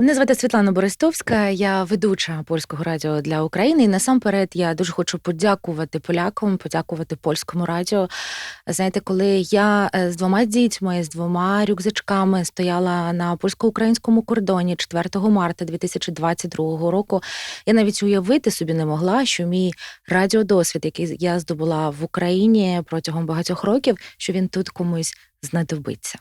Мене звати Світлана Борисtovська, я ведуча польського радіо для України. І насамперед я дуже хочу подякувати полякам, подякувати польському радіо. Знаєте, коли я е, з двома дітьми, з двома рюкзачками стояла на польсько-українському кордоні 4 марта 2022 року, я навіть уявити собі не могла, що мій радіодосвід, який я здобула в Україні протягом багатьох років, що він тут комусь знадобиться.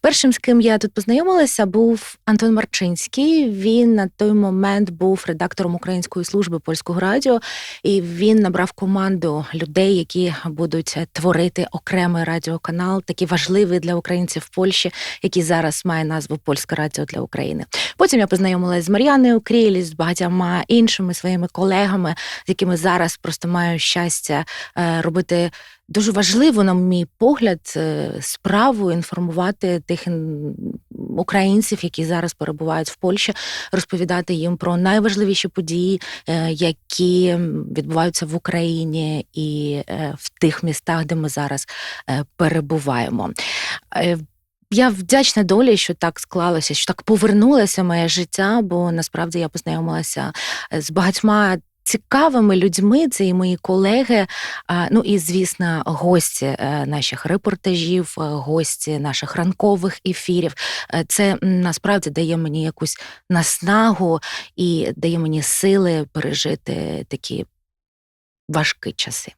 Першим, з ким я тут познайомилася, був Антон Марчинський. Він на той момент був редактором української служби польського радіо, і він набрав команду людей, які будуть творити окремий радіоканал, такий важливий для українців в Польщі, який зараз має назву Польське Радіо для України. Потім я познайомилася з Мар'яною Крілі, з багатьма іншими своїми колегами, з якими зараз просто маю щастя е, робити дуже важливу, на мій погляд, е, справу інформувати тих українців, які зараз перебувають в Польщі, розповідати їм про найважливіші події, е, які відбуваються в Україні і е, в тих містах, де ми зараз перебуваємо. Я вдячна долі, що так склалося, що так повернулося моє життя, бо насправді я познайомилася з багатьма цікавими людьми. Це і мої колеги. Ну і звісно, гості е, наших репортажів, е, гості наших ранкових ефірів. Е, Це насправді дає мені якусь наснагу і дає мені сили пережити такі важкі часи.